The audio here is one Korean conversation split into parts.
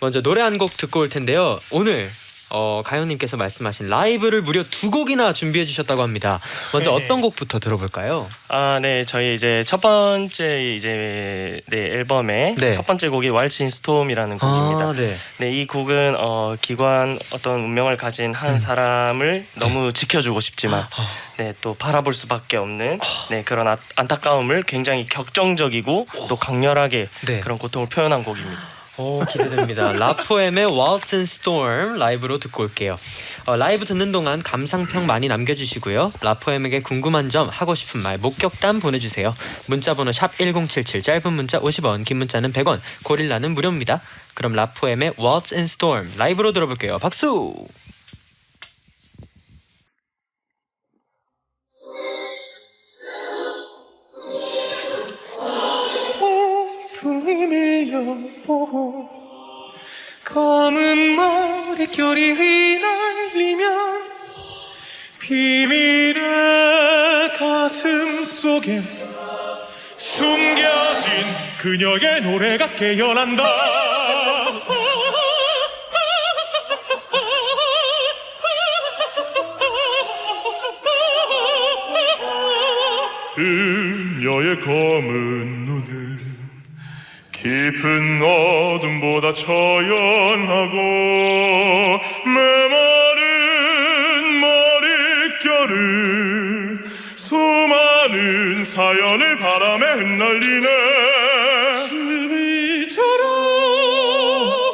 먼저 노래 한 곡 듣고 올 텐데요. 오늘 어, 가요님께서 말씀하신 라이브를 무려 두 곡이나 준비해 주셨다고 합니다. 먼저 네. 어떤 곡부터 들어볼까요? 아, 네. 저희 이제 첫 번째 이제 네, 앨범의 네. 첫 번째 곡이 왈츠 인 스톰이라는 곡입니다. 아, 네. 네, 이 곡은 어, 기관 어떤 운명을 가진 한 음. 사람을 너무 지켜주고 싶지만 아. 네, 또 바라볼 수밖에 없는 네, 그런 아, 안타까움을 굉장히 격정적이고 또 강렬하게 네. 그런 고통을 표현한 곡입니다. 오 기대됩니다. 라포엠의 Waltz and Storm 라이브로 듣고 올게요. 어, 라이브 듣는 동안 감상평 많이 남겨주시고요. 라포엠에게 궁금한 점, 하고 싶은 말, 목격담 보내주세요. 문자번호 샵 #1077 짧은 문자 50원, 긴 문자는 100원, 고릴라는 무료입니다. 그럼 라포엠의 Waltz and Storm 라이브로 들어볼게요. 박수! 밀려오고 검은 머릿결이 휘날리면 비밀의 가슴 속에 숨겨진 그녀의 노래가 깨어난다. 그녀의 검은 눈은 깊은 어둠보다 처연하고 메마른 머릿결을 수많은 사연을 바람에 흩날리네. 춤이처럼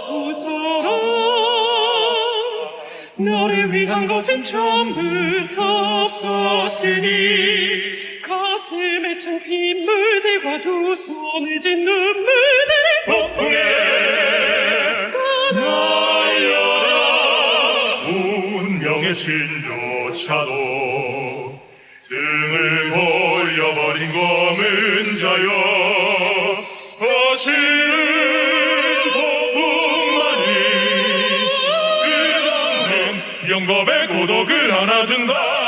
웃어라. 너를 위한 것은 처음부터 없었으니 가슴에 찬 빗물들과 두 손에 진 눈물들을 폭풍해 날려라 운명의 신조차도 등을 돌려버린 검은 자여 어지른 폭풍만이 끝없는 영겁의 고독을 안아준다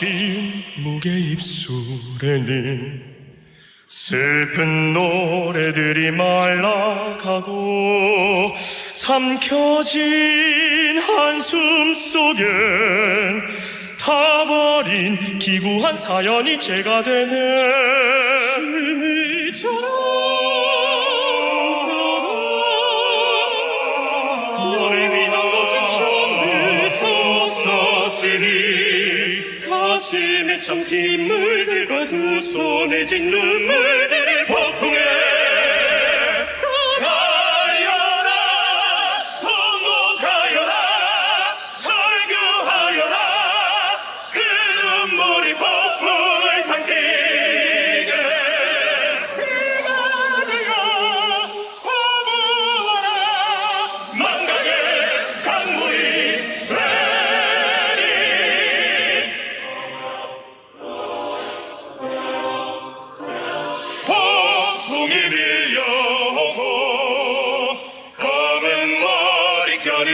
침묵의 입술에는 슬픈 노래들이 말라가고 삼켜진 한숨 속엔 타버린 기구한 사연이 제가 되네. 너를 가슴에 찬 빗물들과 두 손에 진 눈물들